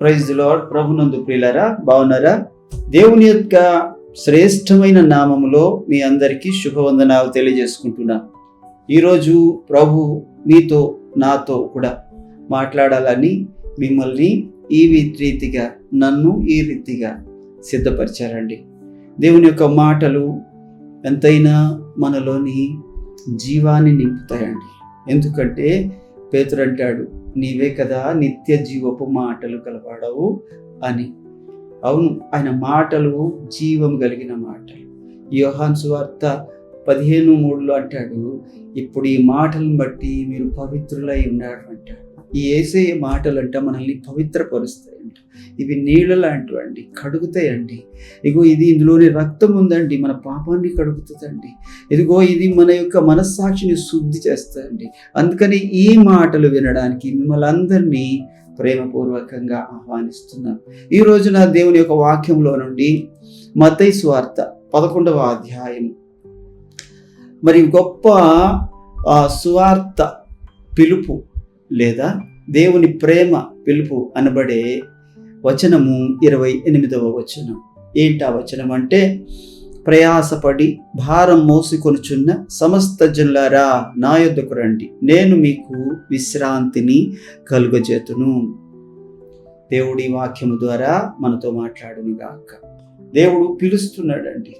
Praise lord ప్రభునందు ప్రియులరా బాగున్నారా? దేవుని యొక్క శ్రేష్టమైన నామములో మీ అందరికీ శుభవందనాలు తెలియజేసుకుంటున్నా. ఈరోజు ప్రభు మీతో నాతో కూడా మాట్లాడాలని మిమ్మల్ని ఈ రీతిగా నన్ను ఈ రీతిగా సిద్ధపరిచారండి. దేవుని యొక్క మాటలు ఎంతైనా మనలోని జీవాన్ని నింపుతాయండి. ఎందుకంటే పేతురు అంటాడు నీవే కదా నిత్య జీవపు మాటలు కలవాడవు అని. అవును ఆయన మాటలు జీవం కలిగిన మాటలు. యోహాన్ సువార్త పదిహేను మూడులో అంటాడు ఇప్పుడు ఈ మాటలను బట్టి మీరు పవిత్రులై ఉన్నారు అంటాడు. ఈ ఏసే మాటలు అంట మనల్ని పవిత్రపరుస్తాయి. ఇవి నీళ్ళ లాంటివండి కడుగుతాయండి. ఇగో ఇది ఇందులోని రక్తం ఉందండి మన పాపాన్ని కడుగుతుందండి. ఇదిగో ఇది మన యొక్క మనస్సాక్షిని శుద్ధి చేస్తుందండి. అందుకని ఈ మాటలు వినడానికి మిమ్మల్ని అందరినీ ప్రేమపూర్వకంగా ఆహ్వానిస్తున్నాను. ఈ రోజున దేవుని యొక్క వాక్యంలో నుండి మతై స్వార్త పదకొండవ అధ్యాయం. మరి గొప్ప సువార్త పిలుపు లేదా దేవుని ప్రేమ పిలుపు అనబడే వచనము ఇరవై ఎనిమిదవ వచనం. ఏంటి ఆ వచనం అంటే ప్రయాసపడి భారం మోసుకొనుచున్న సమస్త జనులారా నా యొద్దకు రండి. నేను మీకు విశ్రాంతిని కలుగజేతును. దేవుడి వాక్యము ద్వారా మనతో మాట్లాడును గాక. దేవుడు పిలుస్తున్నాడండి.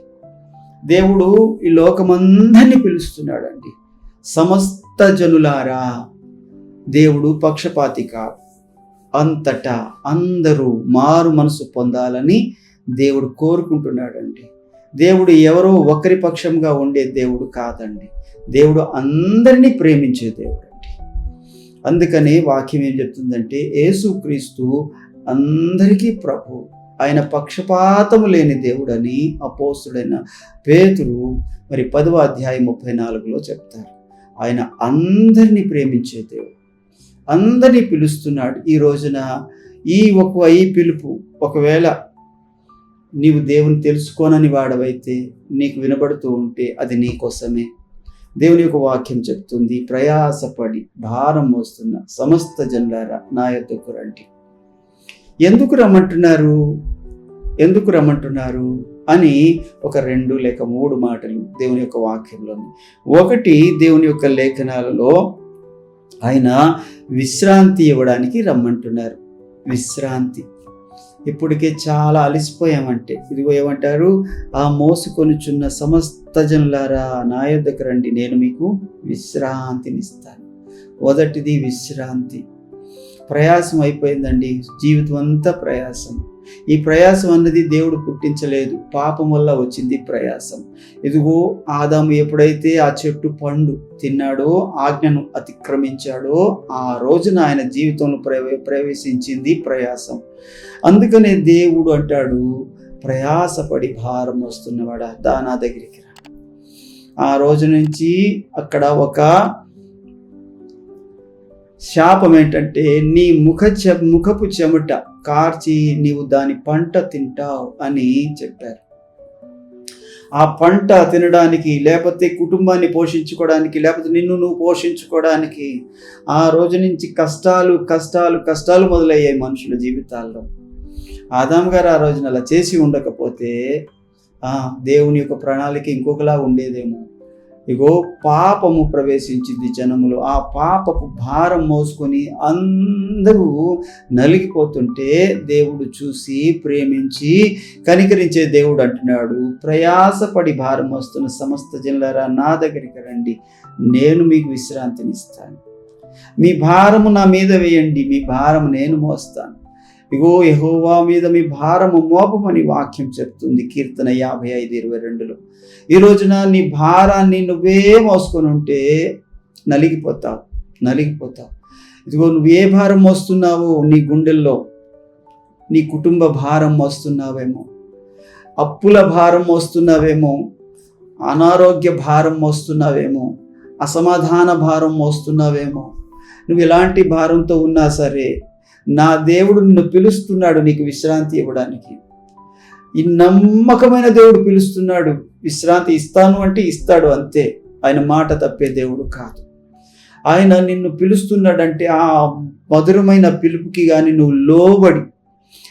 దేవుడు ఈ లోకమందరినీ పిలుస్తున్నాడండి. సమస్త జనులారా దేవుడు పక్షపాతి కాదు అంతటా అందరూ మారు మనసు పొందాలని దేవుడు కోరుకుంటున్నాడండి. దేవుడు ఎవరో ఒకరి పక్షంగా ఉండే దేవుడు కాదండి. దేవుడు అందరినీ ప్రేమించే దేవుడు అండి అందుకని వాక్యం ఏం చెప్తుందంటే యేసుక్రీస్తు అందరికీ ప్రభు. ఆయన పక్షపాతము లేని దేవుడని అపోస్తుడైన పేతురు మరి పదవ అధ్యాయం ముప్పై నాలుగులో చెప్తారు. ఆయన అందరినీ ప్రేమించే దేవుడు. అందరినీ పిలుస్తున్నాడు ఈ రోజున. ఈ ఒక ఈ పిలుపు ఒకవేళ నీవు దేవుని తెలుసుకోనని వాడవైతే నీకు వినబడుతూ ఉంటే అది నీ కోసమే. దేవుని యొక్క వాక్యం చెప్తుంది ప్రయాసపడి భారం మోస్తున్న సమస్త జన్లారా నా యొద్దకు రండి. ఎందుకు రమ్మంటున్నారు? ఎందుకు రమ్మంటున్నారు? అని ఒక రెండు లేక మూడు మాటలు దేవుని యొక్క వాక్యంలోని. ఒకటి దేవుని యొక్క లేఖనాలలో ఆయన విశ్రాంతి ఇవ్వడానికి రమ్మంటున్నారు. విశ్రాంతి. ఇప్పటికే చాలా అలసిపోయామంటే. ఇదిగో ఏమంటారు? ఆ మోసుకొనుచున్న సమస్త జనులారా నా యొద్దకు రండి నేను మీకు విశ్రాంతినిస్తాను. మొదటిది విశ్రాంతి. ప్రయాసం అయిపోయిందండి. జీవితం అంతా ప్రయాసం. ఈ ప్రయాసం అన్నది దేవుడు పుట్టించలేదు. పాపం వల్ల వచ్చింది ప్రయాసం. ఇదిగో ఆదాము ఎప్పుడైతే ఆ చెట్టు పండు తిన్నాడో ఆజ్ఞను అతిక్రమించాడో ఆ రోజున ఆయన జీవితంలో ప్రవే ప్రవేశించింది ప్రయాసం. అందుకనే దేవుడు అంటాడు ప్రయాసపడి భారం వస్తున్నవాడా దా నా దగ్గరికి రా. ఆ రోజు నుంచి అక్కడ ఒక శాపం ఏంటంటే నీ ముఖ చె ముఖపు చెమట కార్చి నీవు దాని పంట తింటావు అని చెప్పారు. ఆ పంట తినడానికి లేకపోతే కుటుంబాన్ని పోషించుకోవడానికి లేకపోతే నిన్ను నువ్వు పోషించుకోవడానికి ఆ రోజు నుంచి కష్టాలు కష్టాలు కష్టాలు మొదలయ్యాయి మనుషుల జీవితాల్లో. ఆదాం గారు ఆ రోజున అలా చేసి ఉండకపోతే దేవుని యొక్క ప్రణాళిక ఇంకొకలా ఉండేదేమో. ఇగో పాపము ప్రవేశించింది జనములు. ఆ పాపపు భారం మోసుకొని అందరూ నలిగిపోతుంటే దేవుడు చూసి ప్రేమించి కనికరించే దేవుడు అంటున్నాడు ప్రయాసపడి భారం మోస్తున్న సమస్త జిల్లారా నా దగ్గరికి రండి. నేను మీకు విశ్రాంతినిస్తాను. మీ భారము నా మీద వేయండి. మీ భారము నేను మోస్తాను. ఇగో యహోవా మీద మీ భారము మోపమని వాక్యం చెప్తుంది కీర్తన యాభై ఐదు ఇరవై రెండులో. ఈ రోజున నీ భారాన్ని నువ్వే మోసుకొని ఉంటే నలిగిపోతావు నలిగిపోతావు. ఇదిగో నువ్వు ఏ భారం మోస్తున్నావో నీ గుండెల్లో నీ కుటుంబ భారం మోస్తున్నావేమో అప్పుల భారం మోస్తున్నావేమో అనారోగ్య భారం మోస్తున్నావేమో అసమాధాన భారం మోస్తున్నావేమో నువ్వు ఎలాంటి భారంతో ఉన్నా సరే నా దేవుడు నిన్ను పిలుస్తున్నాడు నీకు విశ్రాంతి ఇవ్వడానికి. ఈ నమ్మకమైన దేవుడు పిలుస్తున్నాడు విశ్రాంతి ఇస్తాను అంటే ఇస్తాడు అంతే. ఆయన మాట తప్పే దేవుడు కాదు. ఆయన నిన్ను పిలుస్తున్నాడంటే ఆ మధురమైన పిలుపుకి కానీ నువ్వు లోబడి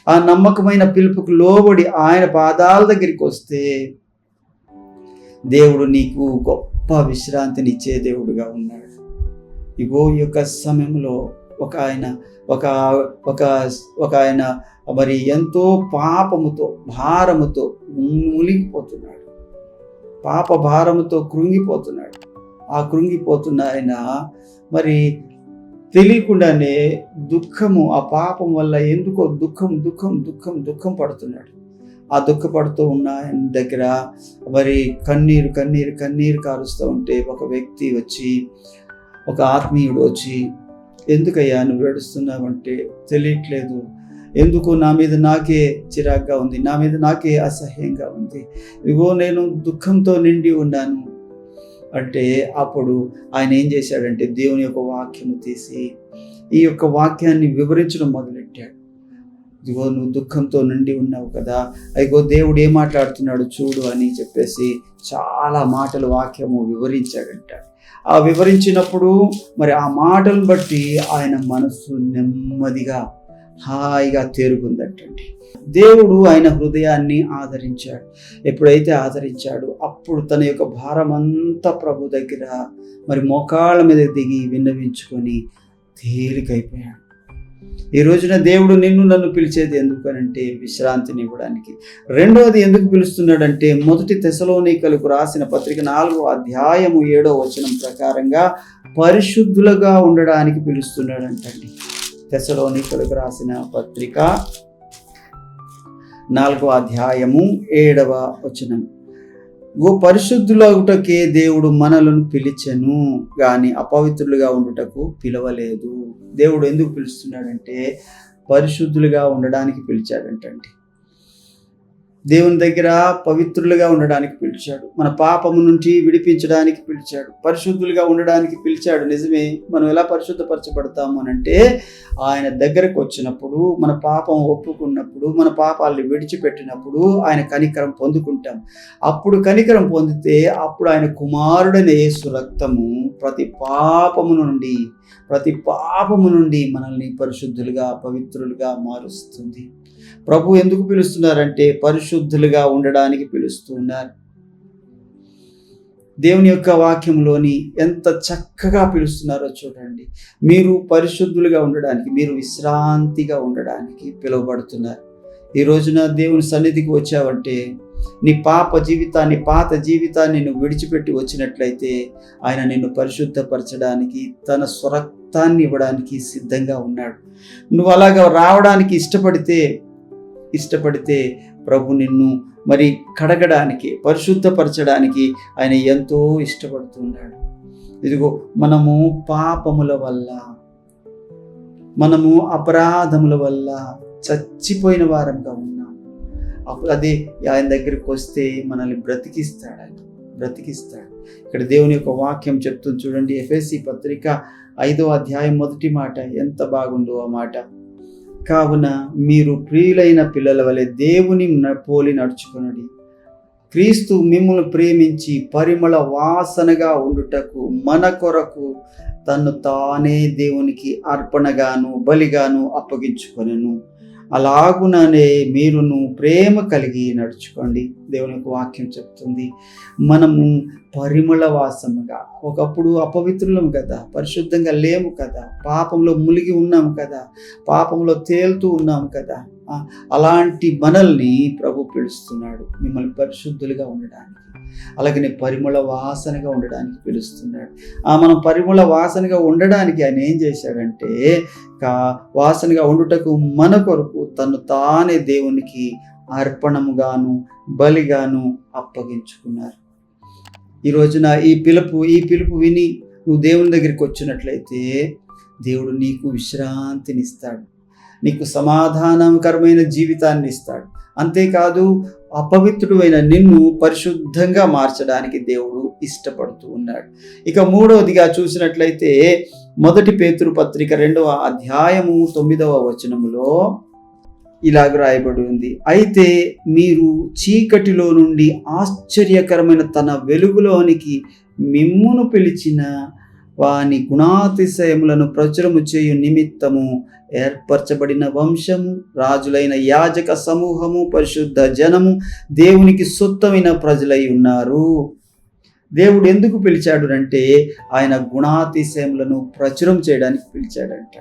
ఆ నమ్మకమైన పిలుపుకు లోబడి ఆయన పాదాల దగ్గరికి వస్తే దేవుడు నీకు గొప్ప విశ్రాంతిని ఇచ్చే దేవుడుగా ఉన్నాడు. ఇగో ఈ యొక్క సమయంలో ఒక ఆయన ఒక ఒక ఒక ఆయన మరి ఎంతో పాపముతో భారముతో మునిగిపోతున్నాడు. పాప భారముతో కృంగిపోతున్నాడు. ఆ కృంగిపోతున్న ఆయన మరి తెలియకుండానే దుఃఖము ఆ పాపం వల్ల ఎందుకో దుఃఖం దుఃఖం దుఃఖం దుఃఖం పడుతున్నాడు. ఆ దుఃఖపడుతూ ఉన్న ఆయన దగ్గర మరి కన్నీరు కన్నీరు కన్నీరు కారుస్తూ ఉంటే ఒక వ్యక్తి వచ్చి ఒక ఆత్మీయుడు వచ్చి ఎందుకయ్యా నువ్వు ఏడుస్తున్నావంటే తెలియట్లేదు. ఎందుకు నా మీద నాకే చిరాగ్గా ఉంది? నా మీద నాకే అసహ్యంగా ఉంది. ఇగో నేను దుఃఖంతో నిండి ఉన్నాను. అంటే అప్పుడు ఆయన ఏం చేశాడంటే దేవుని యొక్క వాక్యము తీసి ఈ యొక్క వాక్యాన్ని వివరించడం మొదలెట్టాడు. ఇదిగో నువ్వు దుఃఖంతో నిండి ఉన్నావు కదా. అయిగో దేవుడు ఏం మాట్లాడుతున్నాడు చూడు అని చెప్పేసి చాలా మాటలు వాక్యము వివరించాడంట. వివరించినప్పుడు మరి ఆ మాటలను బట్టి ఆయన మనస్సు నెమ్మదిగా హాయిగా తేరుకుందటండి. దేవుడు ఆయన హృదయాన్ని ఆదరించాడు. ఎప్పుడైతే ఆదరించాడు అప్పుడు తన యొక్క భారమంతా ప్రభు దగ్గర మరి మోకాళ్ళ మీద దిగి విన్నవించుకొని తేలికైపోయాడు. ఈ రోజున దేవుడు నిన్ను నన్ను పిలిచేది ఎందుకనంటే విశ్రాంతిని ఇవ్వడానికి. రెండవది ఎందుకు పిలుస్తున్నాడంటే మొదటి తెసలోనికలకు రాసిన పత్రిక నాలుగో అధ్యాయము ఏడో వచనం ప్రకారంగా పరిశుద్ధులుగా ఉండడానికి పిలుస్తున్నాడంటండి. తెసలోనికలకు రాసిన పత్రిక నాలుగో అధ్యాయము ఏడవ వచనం. ఓ పరిశుద్ధులగుటకే దేవుడు మనలను పిలిచెను కానీ అపవిత్రులుగా ఉండుటకు పిలవలేదు. దేవుడు ఎందుకు పిలుస్తున్నాడంటే పరిశుద్ధులుగా ఉండడానికి పిలిచాడంటండి. దేవుని దగ్గర పవిత్రులుగా ఉండడానికి పిలిచాడు. మన పాపము నుంచి విడిపించడానికి పిలిచాడు. పరిశుద్ధులుగా ఉండడానికి పిలిచాడు. నిజమే మనం ఎలా పరిశుద్ధపరచబడతాము అని అంటే ఆయన దగ్గరకు వచ్చినప్పుడు మన పాపం ఒప్పుకున్నప్పుడు మన పాపాలను విడిచిపెట్టినప్పుడు ఆయన కనికరం పొందుకుంటాం. అప్పుడు కనికరం పొందితే అప్పుడు ఆయన కుమారుడైన యేసు రక్తము ప్రతి పాపము నుండి ప్రతి పాపము నుండి మనల్ని పరిశుద్ధులుగా పవిత్రులుగా మారుస్తుంది. ప్రభు ఎందుకు పిలుస్తున్నారంటే పరిశుద్ధులుగా ఉండడానికి పిలుస్తున్నారు. దేవుని యొక్క వాక్యంలోని ఎంత చక్కగా పిలుస్తున్నారో చూడండి. మీరు పరిశుద్ధులుగా ఉండడానికి మీరు విశ్రాంతిగా ఉండడానికి పిలువబడుతున్నారు. ఈ రోజున దేవుని సన్నిధికి వచ్చావంటే నీ పాప జీవితాన్ని పాత జీవితాన్ని నువ్వు విడిచిపెట్టి వచ్చినట్లయితే ఆయన నిన్ను పరిశుద్ధపరచడానికి తన స్వరక్తాన్ని ఇవ్వడానికి సిద్ధంగా ఉన్నాడు. నువ్వు అలాగా రావడానికి ఇష్టపడితే ఇష్టపడితే ప్రభు నిన్ను మరి కడగడానికి పరిశుద్ధపరచడానికి ఆయన ఎంతో ఇష్టపడుతున్నాడు. ఇదిగో మనము పాపముల వల్ల మనము అపరాధముల వల్ల చచ్చిపోయిన వారంగా ఉన్నాం. అప్పుడు అదే ఆయన దగ్గరికి వస్తే మనల్ని బ్రతికిస్తాడు ఆయన బ్రతికిస్తాడు. ఇక్కడ దేవుని యొక్క వాక్యం చెప్తుంది చూడండి ఎఫ్ఎస్సి పత్రిక ఐదో అధ్యాయం మొదటి మాట ఎంత బాగుందో ఆ మాట. కావున మీరు ప్రియులైన పిల్లల వలె దేవుని న- పోలి నడుచుకొనడి. క్రీస్తు మిమ్మల్ని ప్రేమించి పరిమళ వాసనగా ఉండుటకు మన కొరకు తను తానే దేవునికి అర్పణగాను బలిగాను అప్పగించుకొనెను. అలాగుననే మీరును ప్రేమ కలిగి నడుచుకోండి. దేవుని యొక్క వాక్యం చెప్తుంది. మనము పరిమళ వాసముగా ఒకప్పుడు అపవిత్రులం కదా పరిశుద్ధంగా లేము కదా పాపంలో మునిగి ఉన్నాము కదా పాపంలో తేలుతూ ఉన్నాము కదా అలాంటి మనల్ని ప్రభు పిలుస్తున్నాడు. మిమ్మల్ని పరిశుద్ధులుగా ఉండడానికి. అలాగనే పరిమళ వాసనగా ఉండడానికి పిలుస్తున్నాడు. ఆ మనం పరిమళ వాసనగా ఉండడానికి ఆయన ఏం చేశాడంటే కా వాసనగా ఉండుటకు మన కొరకు తను తానే దేవునికి అర్పణముగాను బలిగాను అప్పగించుకున్నారు. ఈ రోజున ఈ పిలుపు ఈ పిలుపు విని నువ్వు దేవుని దగ్గరికి వచ్చినట్లయితే దేవుడు నీకు విశ్రాంతిని ఇస్తాడు నీకు సమాధానకరమైన జీవితాన్ని ఇస్తాడు. అంతేకాదు అపవిత్రుడు అయిన నిన్ను పరిశుద్ధంగా మార్చడానికి దేవుడు ఇష్టపడుతూ ఉన్నాడు. ఇక మూడవదిగా చూసినట్లయితే మొదటి పేతురు పత్రిక రెండవ అధ్యాయము తొమ్మిదవ వచనములో ఇలాగ రాయబడి ఉంది. అయితే మీరు చీకటిలో నుండి ఆశ్చర్యకరమైన తన వెలుగులోనికి మిమ్మును పిలిచిన వాని గుణాతిశయములను ప్రచురము చేయు నిమిత్తము ఏర్పరచబడిన వంశము రాజులైన యాజక సమూహము పరిశుద్ధ జనము దేవునికి సొత్తమైన ప్రజలై ఉన్నారు. దేవుడు ఎందుకు పిలిచాడు అంటే ఆయన గుణాతిశయములను ప్రచురం చేయడానికి పిలిచాడంటే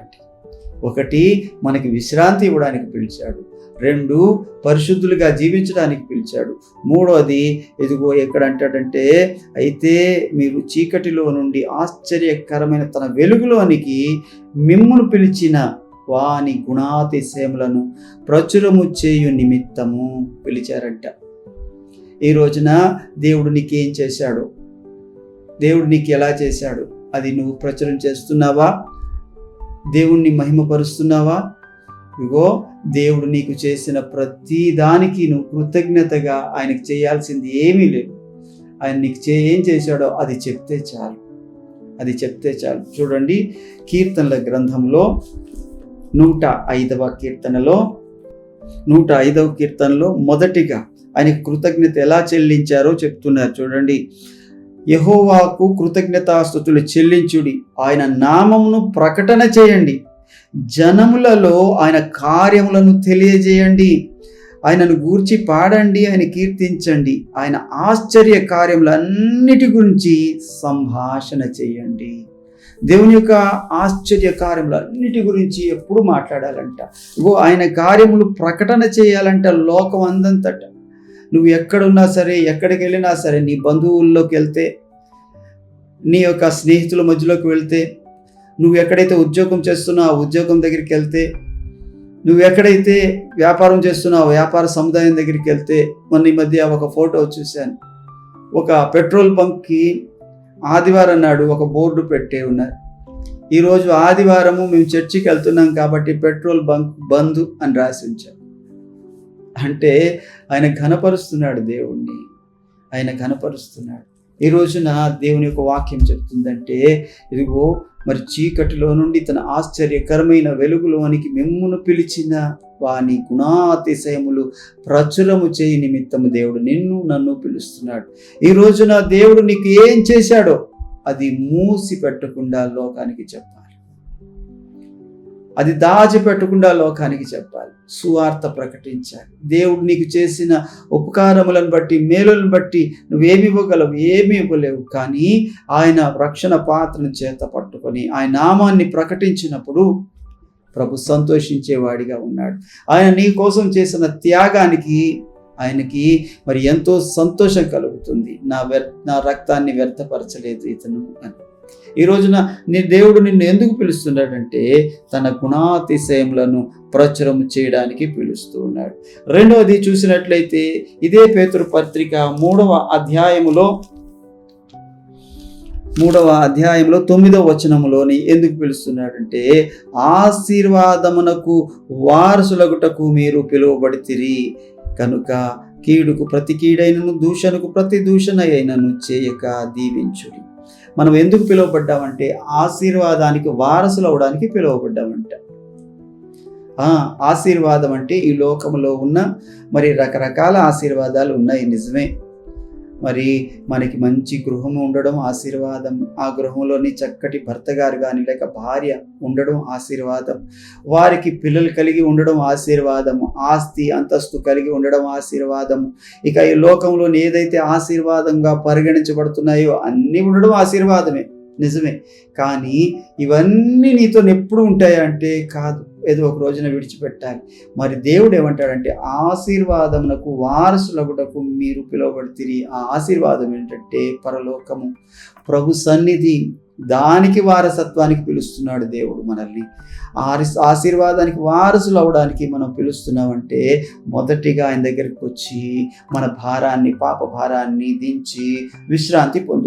ఒకటి మనకి విశ్రాంతి ఇవ్వడానికి పిలిచాడు. రెండు పరిశుద్ధులుగా జీవించడానికి పిలిచాడు. మూడోది ఇదిగో ఎక్కడ అంటాడంటే అయితే మీరు చీకటిలో నుండి ఆశ్చర్యకరమైన తన వెలుగులోనికి మిమ్మును పిలిచిన వాని గుణాతిశయములను ప్రచురము చేయు నిమిత్తము పిలిచారంట. ఈ రోజున దేవుడు నీకేం చేశాడు? దేవుడు నీకు ఎలా చేశాడు? అది నువ్వు ప్రచురం చేస్తున్నావా? దేవుణ్ణి మహిమపరుస్తున్నావా? ఇగో దేవుడు నీకు చేసిన ప్రతి దానికి నువ్వు కృతజ్ఞతగా ఆయనకు చేయాల్సింది ఏమీ లేదు. ఆయన నీకు చే ఏం చేశాడో అది చెప్తే చాలు. అది చెప్తే చాలు. చూడండి కీర్తనల గ్రంథంలో నూట ఐదవ కీర్తనలో నూట ఐదవ కీర్తనలో మొదటిగా ఆయనకు కృతజ్ఞత ఎలా చెల్లించారో చెప్తున్నారు చూడండి. యహోవాకు కృతజ్ఞతాస్థుతులు చెల్లించుడి. ఆయన నామమును ప్రకటన చేయండి. జనములలో ఆయన కార్యములను తెలియజేయండి. ఆయనను గూర్చి పాడండి ఆయన కీర్తించండి. ఆయన ఆశ్చర్య కార్యములన్నిటి గురించి సంభాషణ చేయండి. దేవుని యొక్క ఆశ్చర్య కార్యములు అన్నిటి గురించి ఎప్పుడు మాట్లాడాలంట? ఇగో ఆయన కార్యములు ప్రకటన చేయాలంట లోకం అందంతట. నువ్వు ఎక్కడున్నా సరే ఎక్కడికి వెళ్ళినా సరే నీ బంధువుల్లోకి వెళ్తే నీ యొక్క స్నేహితుల మధ్యలోకి వెళ్తే నువ్వు ఎక్కడైతే ఉద్యోగం చేస్తున్నావు ఆ ఉద్యోగం దగ్గరికి వెళ్తే నువ్వు ఎక్కడైతే వ్యాపారం చేస్తున్నావు వ్యాపార సముదాయం దగ్గరికి వెళ్తే మొన్న ఈ మధ్య ఒక ఫోటో చూశాను. ఒక పెట్రోల్ బంక్కి ఆదివారం నాడు ఒక బోర్డు పెట్టే ఉన్నారు. ఈరోజు ఆదివారము మేము చర్చికి వెళ్తున్నాం కాబట్టి పెట్రోల్ బంక్ బంద్ అని రాసి ఉంచాం అంటే ఆయన ఘనపరుస్తున్నాడు దేవుణ్ణి. ఆయన ఘనపరుస్తున్నాడు. ఈ రోజున దేవుని యొక్క వాక్యం చెప్తుందంటే ఇదిగో మరి చీకటిలో నుండి తన ఆశ్చర్యకరమైన వెలుగులోనికి మిమ్మును పిలిచిన వాని గుణాతిశయములు ప్రచురము చేయి నిమిత్తము దేవుడు నిన్ను నన్ను పిలుస్తున్నాడు. ఈ రోజున దేవుడు నీకు ఏం చేశాడో అది మూసి పెట్టకుండా లోకానికి చెప్పాలి. అది దాచిపెట్టకుండా లోకానికి చెప్పాలి. సువార్త ప్రకటించాలి. దేవుడు నీకు చేసిన ఉపకారములను బట్టి మేలులను బట్టి నువ్వేమి ఇవ్వగలవు? ఏమి ఇవ్వలేవు. కానీ ఆయన రక్షణ పాత్రను చేత పట్టుకొని ఆయన నామాన్ని ప్రకటించినప్పుడు ప్రభు సంతోషించేవాడిగా ఉన్నాడు. ఆయన నీ కోసం చేసిన త్యాగానికి ఆయనకి మరి ఎంతో సంతోషం కలుగుతుంది. నా వ్యర్ నా రక్తాన్ని వ్యర్థపరచలేదు ఇతను అని. ఈ రోజున నీ దేవుడు నిన్ను ఎందుకు పిలుస్తున్నాడంటే తన గుణాతిశయములను ప్రచురం చేయడానికి పిలుస్తూ ఉన్నాడు. రెండవది చూసినట్లయితే ఇదే పేతురు పత్రిక మూడవ అధ్యాయములో మూడవ అధ్యాయంలో తొమ్మిదవ వచనములోని ఎందుకు పిలుస్తున్నాడంటే ఆశీర్వాదమునకు వారసులగుటకు మీరు పిలువబడితిరి. కనుక కీడుకు ప్రతి కీడైనను దూషణకు ప్రతి దూషణ అయినను చేయక దీవించుడి. మనం ఎందుకు పిలువబడ్డామంటే ఆశీర్వాదానికి వారసులు అవడానికి పిలువబడ్డామంట ఆశీర్వాదం అంటే ఈ లోకంలో ఉన్న మరి రకరకాల ఆశీర్వాదాలు ఉన్నాయి నిజమే. మరి మనకి మంచి గృహం ఉండడం ఆశీర్వాదం. ఆ గృహంలోని చక్కటి భర్త గారు కానీ లేక భార్య ఉండడం ఆశీర్వాదం. వారికి పిల్లలు కలిగి ఉండడం ఆశీర్వాదం. ఆస్తి అంతస్తు కలిగి ఉండడం ఆశీర్వాదం. ఇక ఈ లోకంలోని ఏదైతే ఆశీర్వాదంగా పరిగణించబడుతున్నాయో అన్నీ ఉండడం ఆశీర్వాదమే. నిజమే. కానీ ఇవన్నీ నీతో ఎప్పుడు ఉంటాయంటే కాదు. ఏదో ఒక రోజున విడిచిపెట్టాలి. మరి దేవుడు ఏమంటాడంటే ఆశీర్వాదమునకు వారసులగుటకు మీరు పిలువబడితిరి. ఆ ఆశీర్వాదం ఏంటంటే పరలోకము. ప్రభు సన్నిధి దానికి వారసత్వానికి పిలుస్తున్నాడు దేవుడు మనల్ని. ఆరి ఆశీర్వాదానికి వారసులు అవడానికి మనం పిలుస్తున్నామంటే మొదటిగా ఆయన దగ్గరికి వచ్చి మన భారాన్ని పాప భారాన్ని దించి విశ్రాంతి పొందు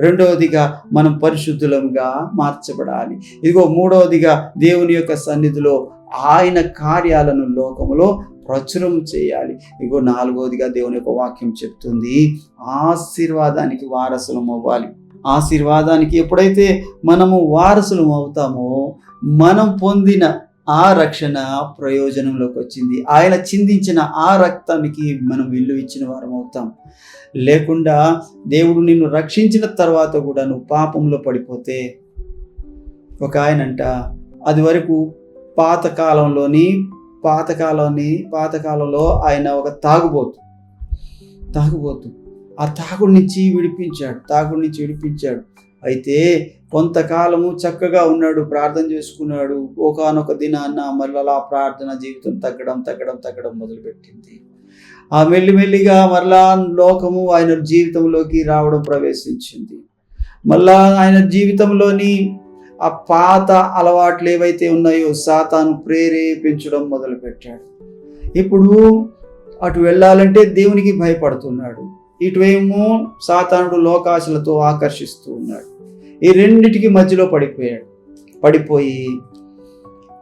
రెండవదిగా మనం పరిశుద్ధులంగా మార్చబడాలి. ఇదిగో మూడవదిగా దేవుని యొక్క సన్నిధిలో ఆయన కార్యాలను లోకములో ప్రచురం చేయాలి. ఇగో నాలుగవదిగా దేవుని యొక్క వాక్యం చెప్తుంది ఆశీర్వాదానికి వారసులం అవ్వాలి. ఆశీర్వాదానికి ఎప్పుడైతే మనము వారసులం అవుతామో మనం పొందిన ఆ రక్షణ ప్రయోజనంలోకి వచ్చింది. ఆయన చిందించిన ఆ రక్తానికి మనం విల్లు ఇచ్చిన వారం అవుతాం. లేకుండా దేవుడు నిన్ను రక్షించిన తర్వాత కూడా నువ్వు పాపంలో పడిపోతే ఒక ఆయనంట అది వరకు పాతకాలంలోని పాతకాలాన్ని పాతకాలంలో ఆయన ఒక తాగుబోతు తాగుబోతు. ఆ తాగుడి నుంచి విడిపించాడు తాగుడి నుంచి విడిపించాడు. అయితే కొంతకాలము చక్కగా ఉన్నాడు ప్రార్థన చేసుకున్నాడు. ఒకనొక దినాన్న మరలా ప్రార్థన జీవితం తగ్గడం తగ్గడం తగ్గడం మొదలుపెట్టింది. ఆ మెల్లిమెల్లిగా మరలా లోకము ఆయన జీవితంలోకి రావడం ప్రవేశించింది. మళ్ళా ఆయన జీవితంలోని ఆ పాత అలవాట్లు ఏవైతే ఉన్నాయో సాతాను ప్రేరేపించడం మొదలుపెట్టాడు. ఇప్పుడు అటు వెళ్ళాలంటే దేవునికి భయపడుతున్నాడు. ఇటువేమో సాతానుడు లోకాశలతో ఆకర్షిస్తూ ఉన్నాడు. ఈ రెండిటికి మధ్యలో పడిపోయాడు. పడిపోయి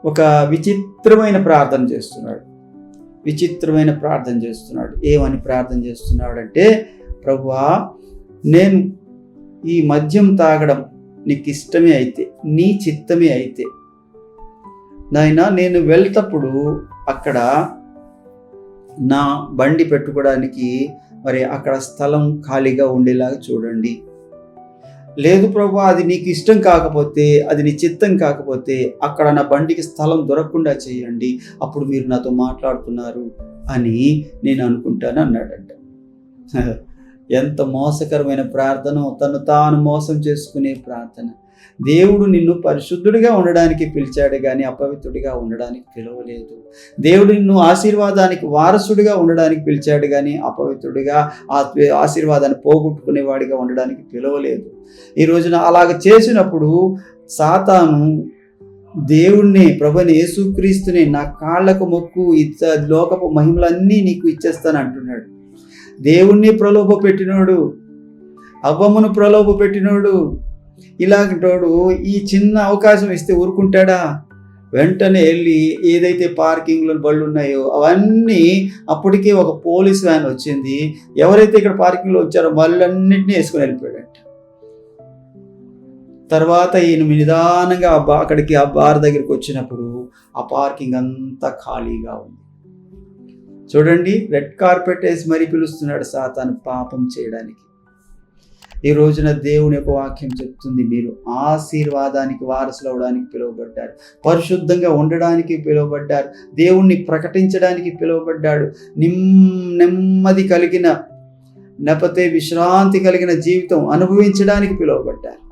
ఒక విచిత్రమైన ప్రార్థన చేస్తున్నాడు. విచిత్రమైన ప్రార్థన చేస్తున్నాడు. ఏమని ప్రార్థన చేస్తున్నాడంటే ప్రభువా నేను ఈ మద్యం తాగడం నీకు ఇష్టమే అయితే నీ చిత్తమే అయితే నాయన నేను వెళ్తప్పుడు అక్కడ నా బండి పెట్టుకోవడానికి మరి అక్కడ స్థలం ఖాళీగా ఉండేలాగా చూడండి. లేదు ప్రభు అది నీకు ఇష్టం కాకపోతే అది నీ చిత్తం కాకపోతే అక్కడ నా బండికి స్థలం దొరకకుండా చేయండి. అప్పుడు మీరు నాతో మాట్లాడుతున్నారు అని నేను అనుకుంటాను అన్నాడంట. ఎంత మోసకరమైన ప్రార్థన తను తాను మోసం చేసుకునే ప్రార్థన. దేవుడు నిన్ను పరిశుద్ధుడిగా ఉండడానికి పిలిచాడు కానీ అపవిత్రుడిగా ఉండడానికి పిలవలేదు. దేవుడు నిన్ను ఆశీర్వాదానికి వారసుడిగా ఉండడానికి పిలిచాడు కానీ అపవిత్రుడిగా ఆ ఆశీర్వాదాన్ని పోగొట్టుకునేవాడిగా ఉండడానికి పిలవలేదు. ఈ రోజున అలాగ చేసినప్పుడు సాతాను దేవుణ్ణి ప్రభుని యేసుక్రీస్తుని నా కాళ్ళకు మొక్కు ఇచ్చ లోకపు మహిమలన్నీ నీకు ఇచ్చేస్తాను అంటున్నాడు. దేవుణ్ణి ప్రలోభ పెట్టినోడు అవ్వమును ప్రలోభ పెట్టినోడు ఇలాంటోడు ఈ చిన్న అవకాశం ఇస్తే ఊరుకుంటాడా? వెంటనే వెళ్ళి ఏదైతే పార్కింగ్లో బళ్ళు ఉన్నాయో అవన్నీ అప్పటికే ఒక పోలీస్ వ్యాన్ వచ్చింది. ఎవరైతే ఇక్కడ పార్కింగ్లో వచ్చారో వాళ్ళన్నింటినీ వేసుకొని వెళ్ళిపోయాడంట. తర్వాత ఈయన నిదానంగా బా అక్కడికి ఆ బార్ దగ్గరికి వచ్చినప్పుడు ఆ పార్కింగ్ అంతా ఖాళీగా ఉంది. చూడండి రెడ్ కార్పెట్ వేసి మరీ పిలుస్తున్నాడు సాతాను పాపం చేయడానికి. ఈ రోజున దేవుని యొక్క వాక్యం చెప్తుంది మీరు ఆశీర్వాదానికి వారసులు అవడానికి పిలువబడ్డారు. పరిశుద్ధంగా ఉండడానికి పిలువబడ్డారు. దేవుణ్ణి ప్రకటించడానికి పిలువబడ్డాడు. నిమ్ నెమ్మది కలిగిన లేకపోతే విశ్రాంతి కలిగిన జీవితం అనుభవించడానికి పిలువబడ్డారు.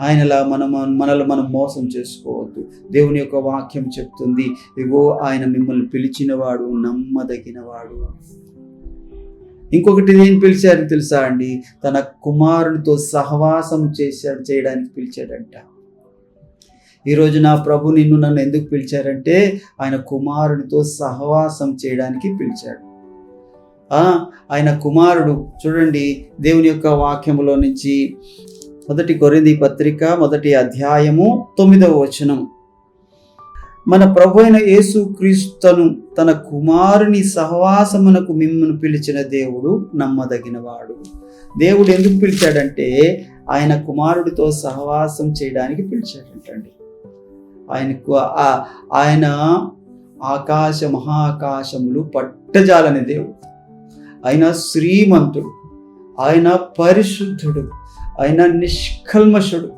ఆయనలా మనం మనల్ని మనం మోసం చేసుకోవద్దు. దేవుని యొక్క వాక్యం చెప్తుంది. ఇగో ఆయన మిమ్మల్ని పిలిచినవాడు నమ్మదగినవాడు. ఇంకొకటి ఏం పిలిచారు తెలుసా అండి? తన కుమారునితో సహవాసం చేశాడు చేయడానికి పిలిచాడంట. ఈరోజు నా ప్రభు నిన్ను నన్ను ఎందుకు పిలిచారంటే ఆయన కుమారునితో సహవాసం చేయడానికి పిలిచాడు. ఆయన కుమారుడు చూడండి దేవుని యొక్క వాక్యములో నుంచి మొదటి కొరింది పత్రిక మొదటి అధ్యాయము తొమ్మిదవ వచనం. మన ప్రభు అయిన యేసు క్రీస్తును తన కుమారుని సహవాసమునకు మిమ్మల్ని పిలిచిన దేవుడు నమ్మదగినవాడు. దేవుడు ఎందుకు పిలిచాడంటే ఆయన కుమారుడితో సహవాసం చేయడానికి పిలిచాడంటండి. ఆయనకు ఆయన ఆకాశ మహాకాశములు పట్టజాలని దేవుడు. ఆయన శ్రీమంతుడు. ఆయన పరిశుద్ధుడు. ఆయన నిష్కల్మషుడు.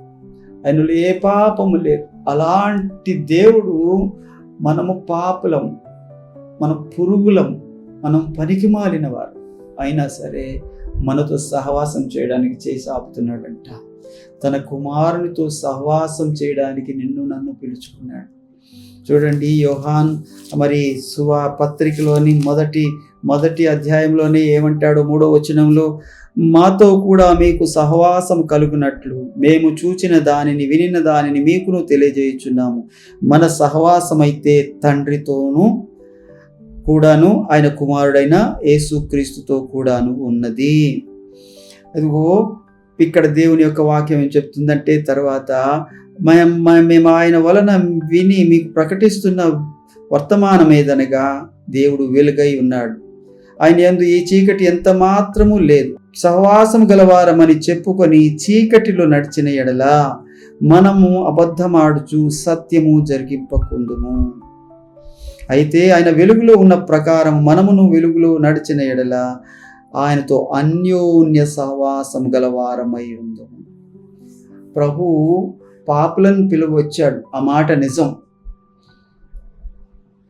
ఆయనలో ఏ పాపము లేదు. అలాంటి దేవుడు మనము పాపులం మన పురుగులం మనం పనికి మాలినవారు. అయినా సరే మనతో సహవాసం చేయడానికి చేసి ఆపుతున్నాడంట. తన కుమారునితో సహవాసం చేయడానికి నిన్ను నన్ను పిలుచుకున్నాడు. చూడండి యోహాన్ మరి సువా పత్రికలోని మొదటి మొదటి అధ్యాయంలోనే ఏమంటాడు మూడో వచనంలో మాతో కూడా మీకు సహవాసం కలుగునట్లు. మేము చూచిన దానిని వినిన దానిని మీకును తెలియజేయుచున్నాము. మన సహవాసం అయితే తండ్రితోనూ కూడాను ఆయన కుమారుడైన యేసుక్రీస్తుతో కూడాను ఉన్నది. అదిగో ఇక్కడ దేవుని యొక్క వాక్యం ఏం చెప్తుందంటే తర్వాత మేము ఆయన వలన విని మీకు ప్రకటిస్తున్న వర్తమానం ఏదనగా దేవుడు వెలుగై ఉన్నాడు. ఆయన ఎందు ఈ చీకటి ఎంత మాత్రము లేదు. సహవాసం గలవారమని చెప్పుకొని చీకటిలో నడిచిన ఎడల మనము అబద్ధమాడుచు సత్యము జరిగింపకుందుము అయితే ఆయన వెలుగులో ఉన్న ప్రకారం మనమును వెలుగులో నడిచిన ఎడల ఆయనతో అన్యోన్య సహవాసం గలవారమై ఉందము. ప్రభు పాపులను పిలువచ్చాడు. ఆ మాట నిజం.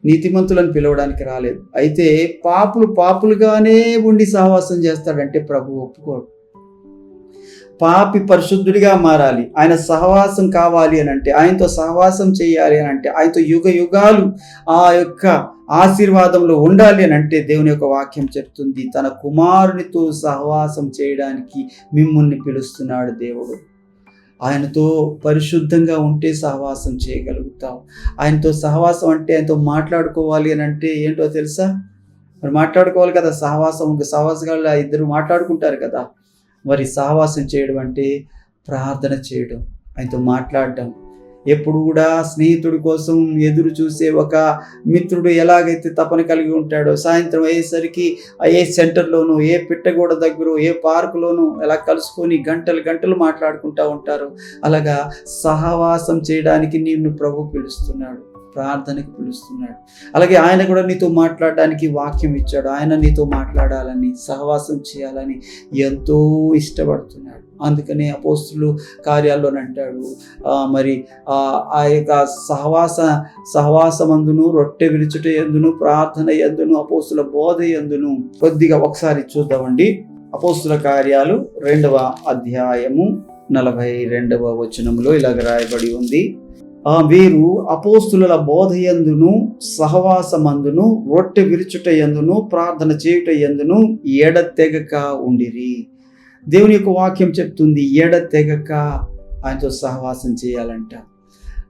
నీతిమంతులను పిలవడానికి రాలేదు. అయితే పాపులు పాపులుగానే ఉండి సహవాసం చేస్తాడంటే ప్రభు ఒప్పుకోడు. పాపి పరిశుద్ధుడిగా మారాలి. ఆయన సహవాసం కావాలి అని అంటే ఆయనతో సహవాసం చేయాలి అని అంటే ఆయనతో యుగ యుగాలు ఆ యొక్క ఆశీర్వాదంలో ఉండాలి అని అంటే దేవుని యొక్క వాక్యం చెప్తుంది. తన కుమారునితో సహవాసం చేయడానికి మిమ్మల్ని పిలుస్తున్నాడు దేవుడు. ఆయనతో పరిశుద్ధంగా ఉంటే సహవాసం చేయగలుగుతాం. ఆయనతో సహవాసం అంటే ఆయనతో మాట్లాడుకోవాలి అని అంటే ఏంటో తెలుసా? మరి మాట్లాడుకోవాలి కదా సహవాసం. సహవాసగా ఇద్దరు మాట్లాడుకుంటారు కదా. మరి సహవాసం చేయడం అంటే ప్రార్థన చేయడం ఆయనతో మాట్లాడడం. ఎప్పుడు కూడా స్నేహితుడి కోసం ఎదురు చూసే ఒక మిత్రుడు ఎలాగైతే తపన కలిగి ఉంటాడో సాయంత్రం అయ్యేసరికి ఏ సెంటర్లోనూ ఏ పిట్టగూడ దగ్గర ఏ పార్కులోనూ ఎలా కలుసుకొని గంటలు గంటలు మాట్లాడుకుంటూ ఉంటారు. అలాగా సహవాసం చేయడానికి నిన్ను ప్రభు పిలుస్తున్నాడు. ప్రార్థనకు పిలుస్తున్నాడు. అలాగే ఆయన కూడా నీతో మాట్లాడడానికి వాక్యం ఇచ్చాడు. ఆయన నీతో మాట్లాడాలని సహవాసం చేయాలని ఎంతో ఇష్టపడుతున్నాడు. అందుకనే అపోస్తులు కార్యాల్లో అంటాడు. మరి ఆ ఆ యొక్క సహవాస సహవాసమందును రొట్టె విరుచుట ఎందును ప్రార్థన ఎందును అపోస్తుల బోధ ఎందును కొద్దిగా ఒకసారి చూద్దామండి. అపోస్తుల కార్యాలు రెండవ అధ్యాయము నలభై రెండవ వచనంలో ఇలాగ రాయబడి ఉంది. వీరు అపోస్తుల బోధయందును సహవాసమందును రొట్టె విరుచుట ఎందును ప్రార్థన చేయుట ఎందును ఎడతెగక ఉండిరి. దేవుని యొక్క వాక్యం చెప్తుంది ఎడతెగక ఆయనతో సహవాసం చేయాలంట.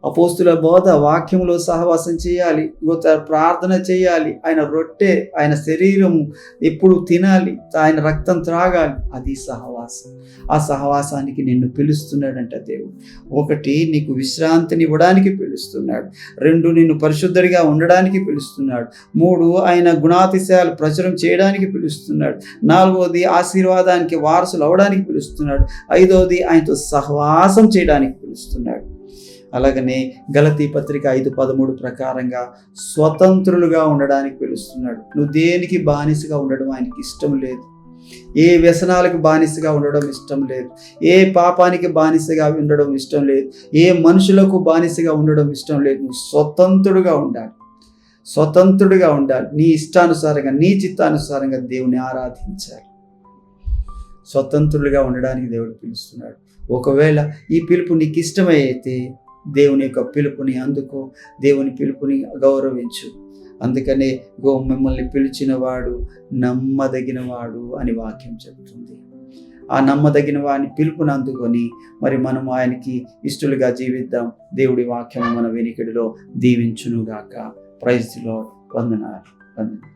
అపోస్తుల బోధ వాక్యంలో సహవాసం చేయాలి ప్రార్థన చేయాలి ఆయన రొట్టె ఆయన శరీరము ఎప్పుడు తినాలి ఆయన రక్తం త్రాగాలి అది సహవాసం. ఆ సహవాసానికి నిన్ను పిలుస్తున్నాడంట దేవుడు. ఒకటి నీకు విశ్రాంతిని ఇవ్వడానికి పిలుస్తున్నాడు. రెండు నిన్ను పరిశుద్ధుడిగా ఉండడానికి పిలుస్తున్నాడు. మూడు ఆయన గుణాతిశయాలు ప్రచురం చేయడానికి పిలుస్తున్నాడు. నాలుగవది ఆశీర్వాదానికి వారసులు అవడానికి పిలుస్తున్నాడు. ఐదవది ఆయనతో సహవాసం చేయడానికి పిలుస్తున్నాడు. అలాగనే గలతీ పత్రిక ఐదు పదమూడు ప్రకారంగా స్వతంత్రులుగా ఉండడానికి పిలుస్తున్నాడు. నువ్వు దేనికి బానిసగా ఉండడం ఆయనకి ఇష్టం లేదు? ఏ వ్యసనాలకు బానిసగా ఉండడం ఇష్టం లేదు? ఏ పాపానికి బానిసగా ఉండడం ఇష్టం లేదు? ఏ మనుషులకు బానిసగా ఉండడం ఇష్టం లేదు? నువ్వు స్వతంత్రుడుగా ఉండాలి. స్వతంత్రుడిగా ఉండాలి. నీ ఇష్టానుసారంగా నీ చిత్తానుసారంగా దేవుని ఆరాధించాలి. స్వతంత్రులుగా ఉండడానికి దేవుడు పిలుస్తున్నాడు. ఒకవేళ ఈ పిలుపు నీకు ఇష్టమైతే దేవుని యొక్క పిలుపుని అందుకో దేవుని పిలుపుని గౌరవించు. అందుకనే గో మిమ్మల్ని పిలిచినవాడు నమ్మదగినవాడు అని వాక్యం చెబుతుంది. ఆ నమ్మదగిన వాని పిలుపుని అందుకొని మరి మనం ఆయనకి ఇష్టలుగా జీవిద్దాం. దేవుడి వాక్యం మన వెనికిడిలో దీవించునుగాక. ప్రైజ్లో వందనాలు. వందనాలు.